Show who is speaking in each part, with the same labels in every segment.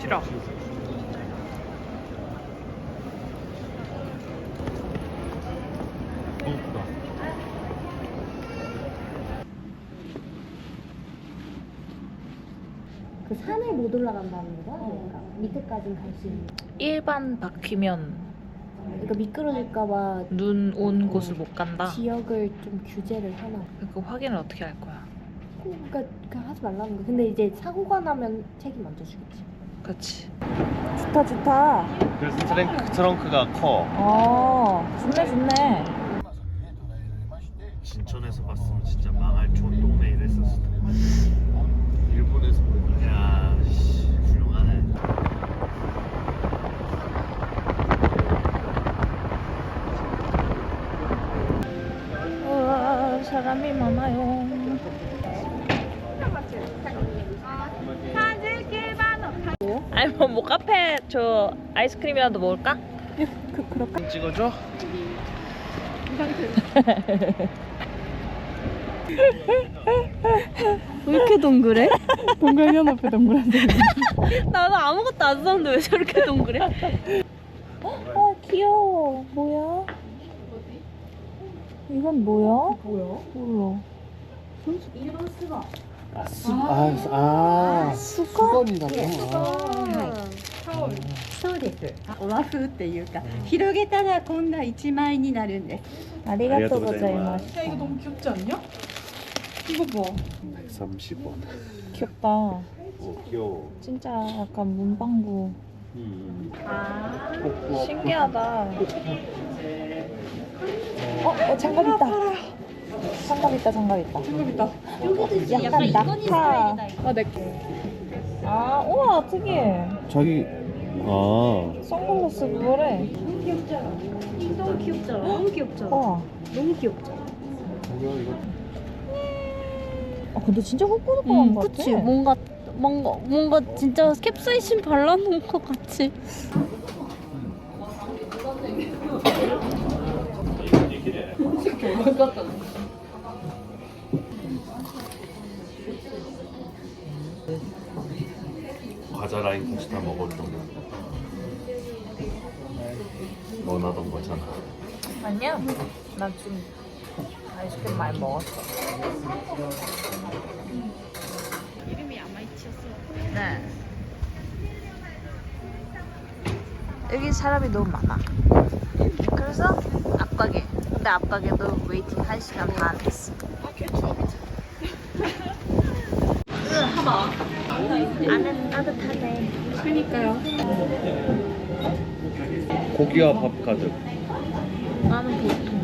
Speaker 1: 싫어.
Speaker 2: 그 산에 못 올라간다는 거야? 그러니까 밑에까지는 갈수 있는.
Speaker 1: 일반 바퀴면
Speaker 2: 그러니까 미끄러질까봐
Speaker 1: 눈 온 곳을 못 간다.
Speaker 2: 지역을 좀 규제를 하나.
Speaker 1: 그 확인을 어떻게 할 거야?
Speaker 2: 그러니까 그냥 하지 말라는 거. 근데 이제 사고가 나면 책임 먼저 주겠지.
Speaker 1: 그렇지.
Speaker 2: 좋다 좋다.
Speaker 3: 그래서 트렁크, 트렁크가 커.
Speaker 1: 어, 좋네 좋네.
Speaker 3: 진천에서 봤으면 진짜 망할 좋은 동네 이랬었어. 일본에서 보니까 야, 씨, 훌륭하네.
Speaker 1: 우와, 사람이 많아요. 아니 뭐, 뭐 카페 저 아이스크림이라도 먹을까?
Speaker 2: 그 그럴까?
Speaker 3: 찍어줘?
Speaker 2: 왜 이렇게 동그래? 동글면 앞에 동그란데.
Speaker 1: 나는 아무것도 안 썼는데 왜 저렇게 동그래? 어 귀여워. 뭐야? 이건 뭐야?
Speaker 2: 뭐야?
Speaker 1: 몰라.
Speaker 2: 일본 수거.
Speaker 3: 아, 아, 수건인가 봐.
Speaker 4: そうです和風っていうか広げたらこんな一枚になるんです
Speaker 1: 아리가또 고자이마스.
Speaker 5: 야 이거 너무 귀엽지 않냐? 이거 봐.
Speaker 3: 130원.
Speaker 1: 귀엽다.
Speaker 3: 어, 귀여워.
Speaker 1: 진짜 약간 문방구.
Speaker 3: 음.
Speaker 1: 신기하다. 어, 어 장갑 있다. 장갑 있다, 장갑 있다.
Speaker 5: 장갑 있다.
Speaker 1: 약간 낙타.
Speaker 5: 아 내.
Speaker 1: 아, 우와, 특이해.
Speaker 3: 자기, 아,
Speaker 1: 선글라스 그거래.
Speaker 2: 너무 귀엽잖아. 너무 귀엽잖아. 너무 귀엽잖아.
Speaker 1: 우와.
Speaker 2: 너무 귀엽잖아.
Speaker 3: 뭐야 이거?
Speaker 1: 아, 근데 진짜 후끈후끈한
Speaker 2: 음,
Speaker 1: 것 같아.
Speaker 2: 그치. 뭔가 뭔가 뭔가 진짜 캡사이신 발라놓은 것 같이.
Speaker 3: 과자 라인까지 다 먹을 정도. 원하던 거잖아.
Speaker 1: 아니야. 나 지금 아이스크림 많이 먹었어. 이름이 아마이치였어. 네. 여기 사람이 너무 많아. 그래서 앞가게. 근데 앞가게도 웨이팅 1시간 반 했어. 안은 따뜻하네.
Speaker 3: 고기와 밥 가득.
Speaker 1: 나는 보통.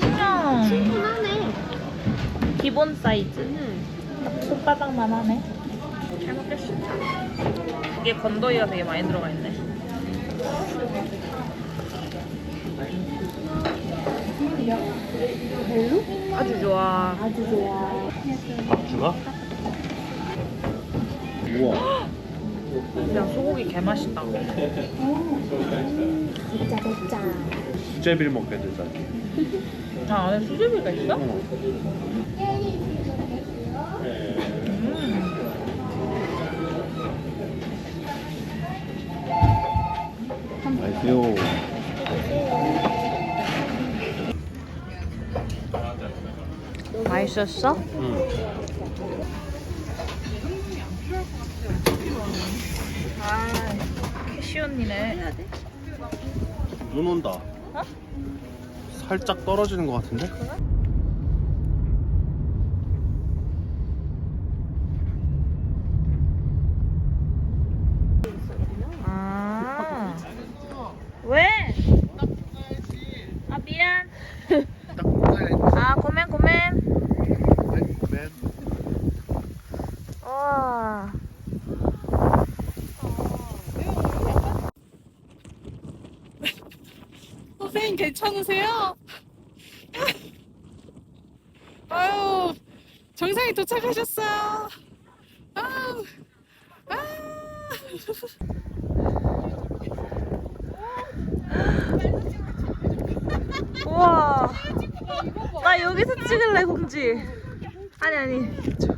Speaker 1: 그냥
Speaker 2: 충분하네.
Speaker 1: 기본 사이즈. 딱 손바닥만 하네. 잘 먹겠어. 이게 건더기가 되게 많이 들어가 있네.
Speaker 2: 별로?
Speaker 1: 아주 좋아.
Speaker 2: 아주 좋아.
Speaker 3: 밥 주나? 우와.
Speaker 1: 그냥 소고기 개 맛있다.
Speaker 2: 진짜 진짜.
Speaker 3: 수제비를 먹게 되잖아.
Speaker 1: 아, 안에 수제비가 있어?
Speaker 3: 맛있어요.
Speaker 1: 맛있었어?
Speaker 3: 응.
Speaker 1: 시 언니네.
Speaker 3: 눈 온다.
Speaker 1: 어?
Speaker 3: 살짝 떨어지는 것 같은데?
Speaker 1: 아, 왜? 아, 미안. 아, 고멘, 고멘. 와.
Speaker 5: 선생님 괜찮으세요? 아유 정상에 도착하셨어요. 아유 아.
Speaker 1: 우와. 나 여기서 찍을래, 공지. 아니, 아니. 저-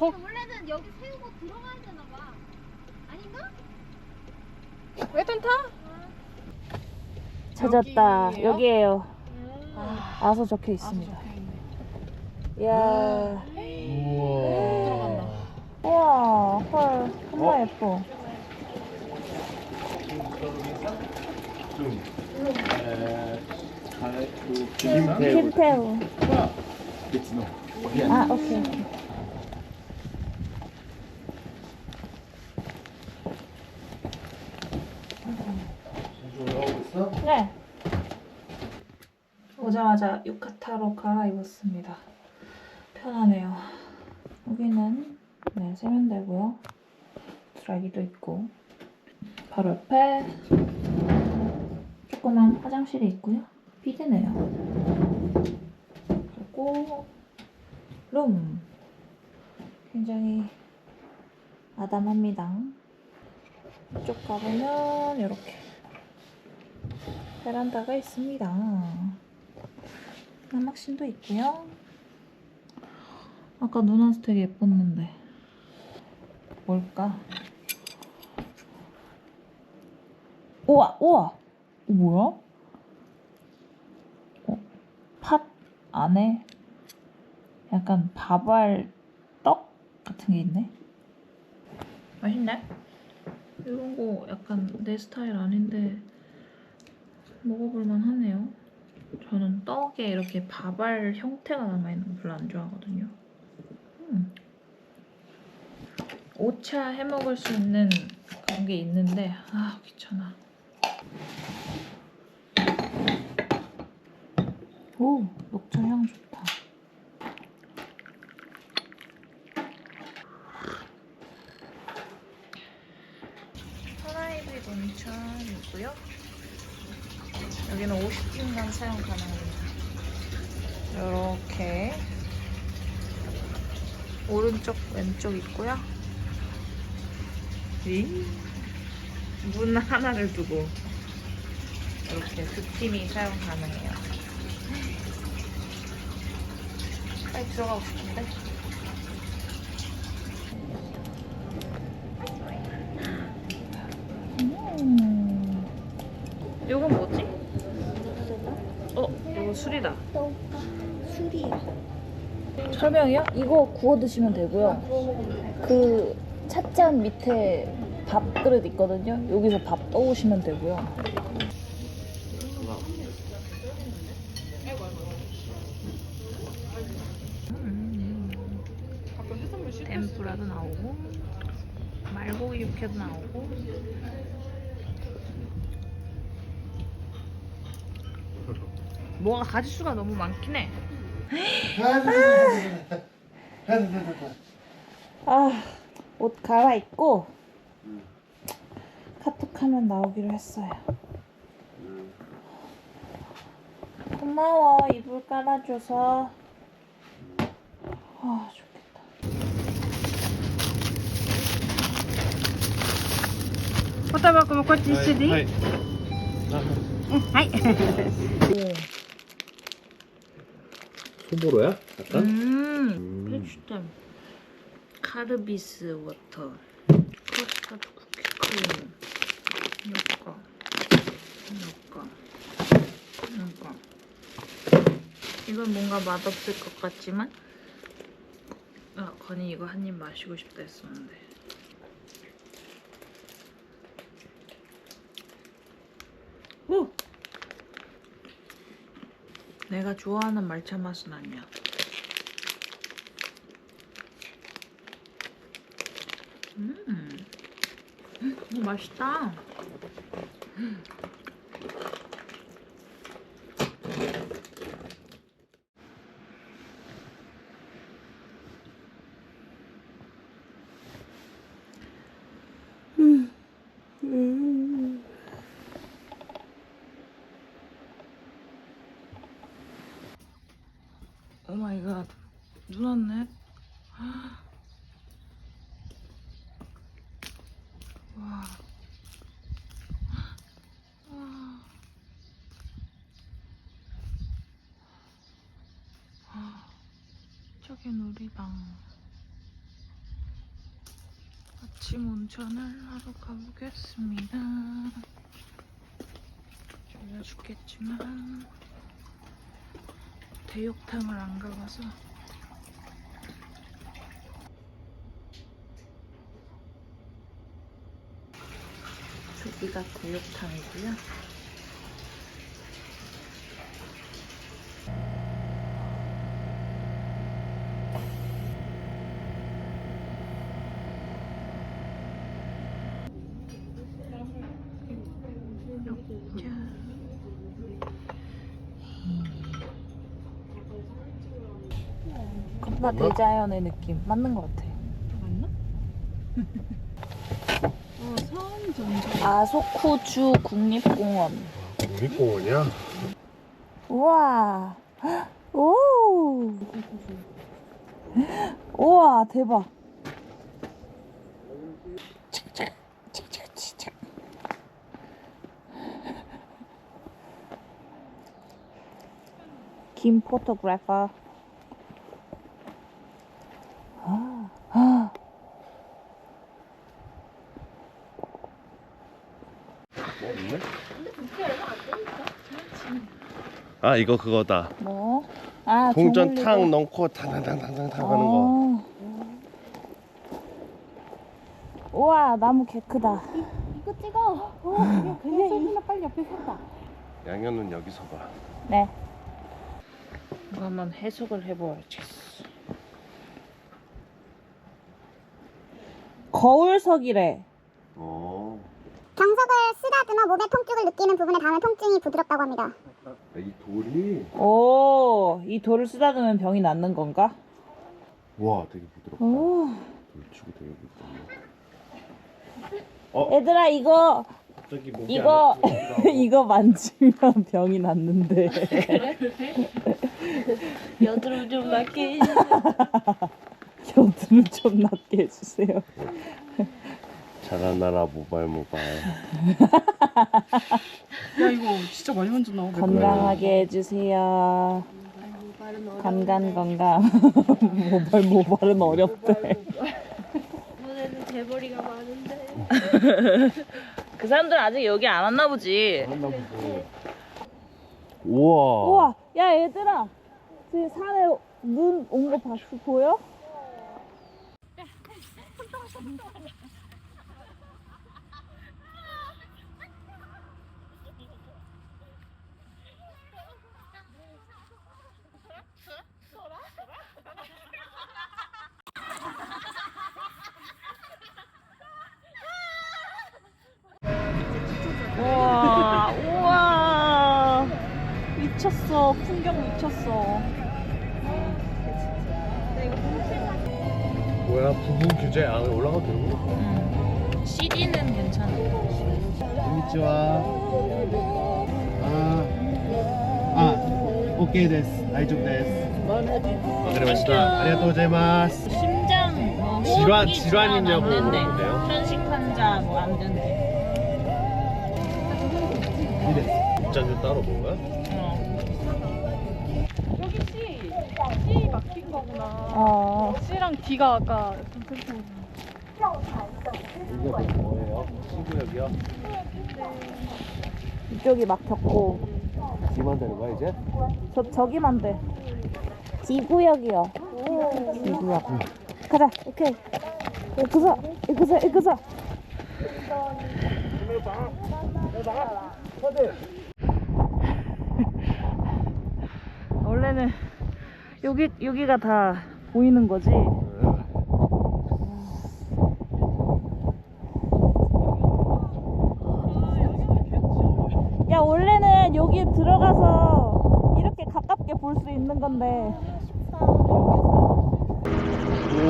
Speaker 2: 원래는 여기 세우고 들어가야 되나 봐. 아닌가?
Speaker 5: 외딴 타?
Speaker 1: 찾았다.
Speaker 5: 여기예요?
Speaker 1: 여기에요.
Speaker 5: 아,
Speaker 1: 아서 적혀 있습니다. 이야.
Speaker 3: 우와.
Speaker 1: 우와, 헐. 정말 예뻐.
Speaker 3: 좀. 에, 가래, 그,
Speaker 1: 김태우.
Speaker 3: 너.
Speaker 1: 아, 오케이, 오케이.
Speaker 3: 올라 있어?
Speaker 1: 네. 오자마자 유카타로 갈아입었습니다. 편하네요. 여기는 네, 세면대고요. 드라이기도 있고 바로 옆에 조그만 화장실이 있고요. 비드네요. 그리고 룸 굉장히 아담합니다. 이쪽 가보면 이렇게 베란다가 있습니다. 남학신도 있고요. 아까 눈 와서 되게 예뻤는데 뭘까? 우와 우와 어, 뭐야? 어, 팥 안에 약간 밥알 떡 같은 게 있네. 맛있네. 이런 거 약간 내 스타일 아닌데 먹어볼만 하네요. 저는 떡에 이렇게 밥알 형태가 남아있는 거 별로 안 좋아하거든요. 음. 오차 해 먹을 수 있는 그런 게 있는데 아 귀찮아. 오 녹차 향 좋다. 하나이브 온천이고요. 여기는 50분간 사용 가능합니다. 이렇게 오른쪽 왼쪽 있고요. 이? 문 하나를 두고 이렇게 두 팀이 사용 가능해요. 빨리 들어가고 싶은데. 술이다.
Speaker 2: 술이야.
Speaker 1: 설명이요? 이거 구워 드시면 되고요. 그 찻잔 밑에 밥그릇 있거든요. 여기서 밥 떠오시면 되고요. 덴푸라도 나오고 말고기 육회도 나오고 뭐가 가지수가 너무 많긴 해. 아, 옷 갈아입고 카톡하면 나오기로 했어요. 고마워, 이불 깔아줘서. 아, 좋겠다.
Speaker 5: 호타바코 먹고 있으니?
Speaker 3: 하이. 소보로야? 약간?
Speaker 1: 음,
Speaker 3: 음.
Speaker 1: 필수템. 카르비스 워터. 커스터드 쿠키 크림. 이거. 이거. 이거. 이건 뭔가 맛없을 것 같지만 아, 건이 이거 한 입 마시고 싶다 했었는데 오! 내가 좋아하는 말차 맛은 아니야. 음, 음 맛있다. 오 마이 갓. 눈 왔네. 와. 와. 저기 놀이방. 아침 운전을 하러 가보겠습니다. 졸려 죽겠지만 대욕탕을 안 가봐서 저기가 대욕탕이고요. 겁나 대자연의 느낌. 맞는 것 같아요. 아소쿠주 국립공원.
Speaker 3: 국립공원이야?
Speaker 1: 우와. 오. 우와 대박. 김 포토그래퍼. 아, 아.
Speaker 3: 뭐 없네? 아 이거 그거다
Speaker 1: 뭐? 아,
Speaker 3: 동전
Speaker 1: 종
Speaker 3: 탕. 넣고 탕탕탕탕탕 하는 거
Speaker 1: 어. 우와 나무 개 크다.
Speaker 2: 이거 찍어. 어, 그래, 소진아 빨리 옆에 서봐.
Speaker 3: 양현은 여기서 봐
Speaker 1: 네. 이거 한번 해석을 해봐야지. 거울석이래.
Speaker 3: 어.
Speaker 6: 경석을 쓰다듬어 몸의 통증을 느끼는 부분에 닿으면 통증이 부드럽다고 합니다.
Speaker 3: 이 돌이
Speaker 1: 오, 이 돌을 쓰다듬으면 병이 낫는 건가?
Speaker 3: 와 되게 부드럽다
Speaker 1: 오.
Speaker 3: 돌치고 되게 부드럽네
Speaker 1: 얘들아 이거
Speaker 3: 갑자기 목이
Speaker 1: 이거
Speaker 3: 안
Speaker 1: 이거 만지면 병이 낫는데.
Speaker 2: 여드름 좀 낫게.
Speaker 1: 여드름 좀 낫게 해주세요.
Speaker 3: 자라나라 모발 모발
Speaker 5: 야 이거 진짜 많이 만졌나?
Speaker 1: 건강하게 해주세요. 건강 건강. 모발 모발은 어렵대.
Speaker 2: 이번에는 대머리가 많은데.
Speaker 1: 그 사람들 아직 여기 안 왔나 보지.
Speaker 3: 한나 보고 우와
Speaker 1: 우와, 야 얘들아, 저 산에 눈 온 거 봤어 보여? 미쳤어. 풍경 미쳤어.
Speaker 3: 뭐야 부부 규제 안에 올라가도 되는 거?
Speaker 1: 음. CD는 괜찮아.
Speaker 3: konnichiwa. Ah, ah, OK です。大丈夫です。わかりました。ありがとうございます。
Speaker 1: 심장 뭐
Speaker 3: 질환-
Speaker 1: 호흡기
Speaker 3: 질환이냐고
Speaker 1: 질환 안 된대.
Speaker 3: 물어보는데요?
Speaker 1: 현식 환자 뭐 안 된대.
Speaker 3: いいです。입장료 따로 먹은 거야?
Speaker 1: 어.
Speaker 5: 여기 C C 막힌 거구나.
Speaker 1: 어.
Speaker 5: C랑 D가 아까 좀 슬픈.
Speaker 3: 이거 뭐예요? 친구역이요?
Speaker 1: 이쪽이 막혔고
Speaker 3: 뒤만 되는 거야 이제?
Speaker 1: 저 저기만 돼. 지구역이요. 지구역. 가자. 오케이. 이거서 이거서 이거서. 원래는 여기 여기가 다 보이는 거지. 야 원래는 여기 들어가서 이렇게 가깝게 볼 수 있는 건데.
Speaker 3: 오.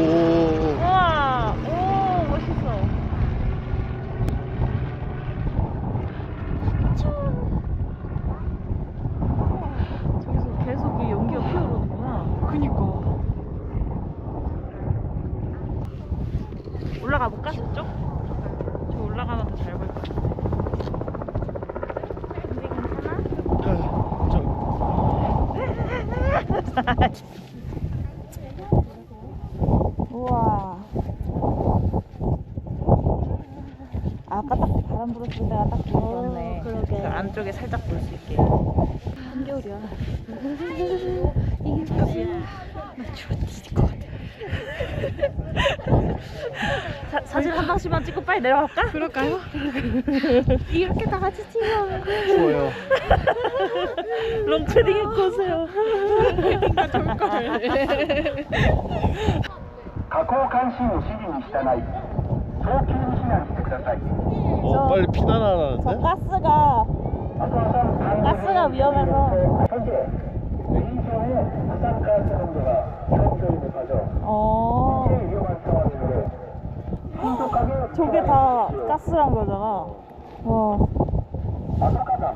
Speaker 1: 우와, 오 멋있어. 저기서 계속 이 연기가 피어오르는구나.
Speaker 5: 그니까.
Speaker 1: 올라가 볼까 저쪽? 저 올라가면 더 잘 보일 것 같아. 근데 괜찮아?
Speaker 3: 저
Speaker 1: 우와. 아까 딱 바람 불었을 때가 딱 좋았네.
Speaker 2: 어, 그러게.
Speaker 1: 그 안쪽에 살짝 볼 수 있게.
Speaker 2: 한겨울이야. 이게 무슨 나 추워 뒤질 것 같아.
Speaker 1: 사, 사진 한 장씩만 찍고 빨리 내려갈까?
Speaker 5: 그럴까요?
Speaker 2: 이렇게 다 같이 찍어.
Speaker 3: 추워요.
Speaker 1: 롱패딩 입고 오세요.
Speaker 7: 下降監視員の指示に従い早急に避難してください
Speaker 3: 어 빨리
Speaker 1: 저
Speaker 3: 피난하라는데?
Speaker 1: 가스가 가스가 위험해서
Speaker 7: 현재 웨인성의 부산가스 농도가 현저히 높아져
Speaker 1: 어
Speaker 7: 굉장히 위험한 상황인데 신속하게
Speaker 1: 저게 다 가스란 거잖아. 와
Speaker 7: 阿蘇火山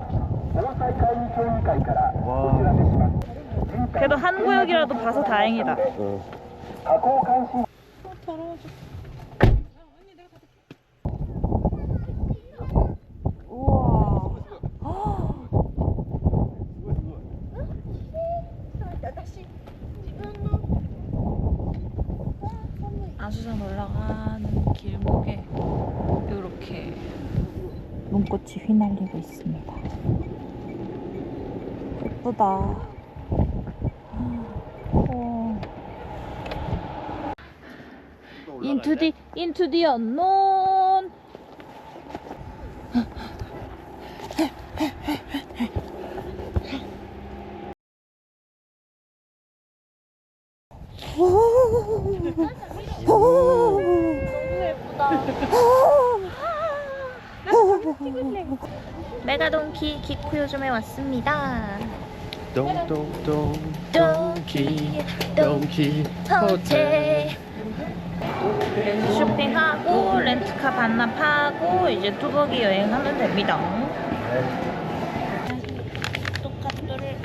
Speaker 7: 防災会議協議会からお知らせします
Speaker 1: 그래도 한 구역이라도 봐서 다행이다.
Speaker 7: 下降監視
Speaker 1: 아수산 올라가는 길목에 이렇게 눈꽃이 휘날리고 있습니다. 예쁘다. into the unknown. 메가돈키 기쿠 요즘에 왔습니다.
Speaker 3: 똥똥똥
Speaker 1: 똥키
Speaker 3: 똥키
Speaker 1: 호텔 쇼핑하고 렌트카 반납하고 이제 뚜벅이 여행하면 됩니다. 똑같도를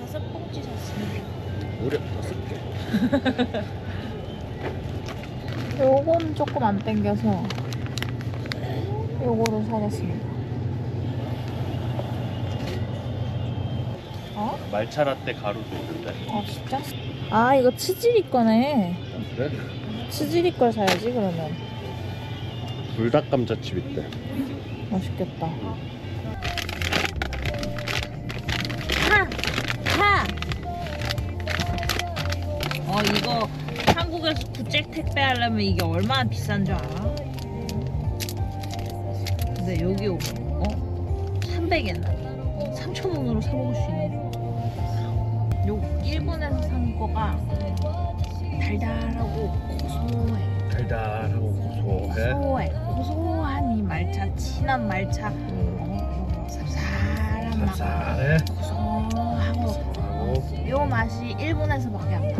Speaker 1: 다섯 봉지 샀습니다.
Speaker 3: 우리 다섯 개.
Speaker 1: 요건 조금 안 땡겨서 요거를 사겠습니다. 어?
Speaker 3: 말차 라떼 가루도 있는데.
Speaker 1: 아 진짜? 아 이거 치즈리 거네.
Speaker 3: 그래?
Speaker 1: 치즈리 걸 사야지 그러면.
Speaker 3: 불닭 감자칩 있대.
Speaker 1: 맛있겠다. 하! 하! 어, 이거 한국에서 국제 택배 하려면 이게 얼마나 비싼 줄 알아? 근데 여기 오면, 어? 300엔. 3,000원으로 사먹을 수 있는 거. 요, 일본에서 산 거가 달달하고 고소해.
Speaker 3: 달달하고 고소해.
Speaker 1: 고소해. 고소한 이 말차, 진한 말차.
Speaker 3: 음,
Speaker 1: 쌉쌀한 맛.
Speaker 3: 쌉쌀해.
Speaker 1: 고소하고
Speaker 3: 하고
Speaker 1: 요 맛이 일본에서밖에 안 나.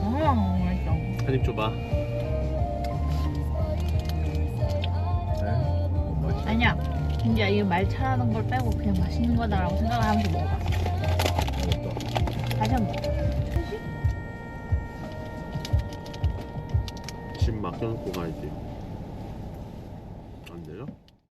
Speaker 1: 음, 맛있어.
Speaker 3: 한입 줘봐.
Speaker 1: 아니야. 진짜 이 말차라는 걸 빼고 그냥 맛있는 거다라고 생각을 하면서 먹어봐. 다시 한 번.
Speaker 3: 집 맡겨놓고 가야지.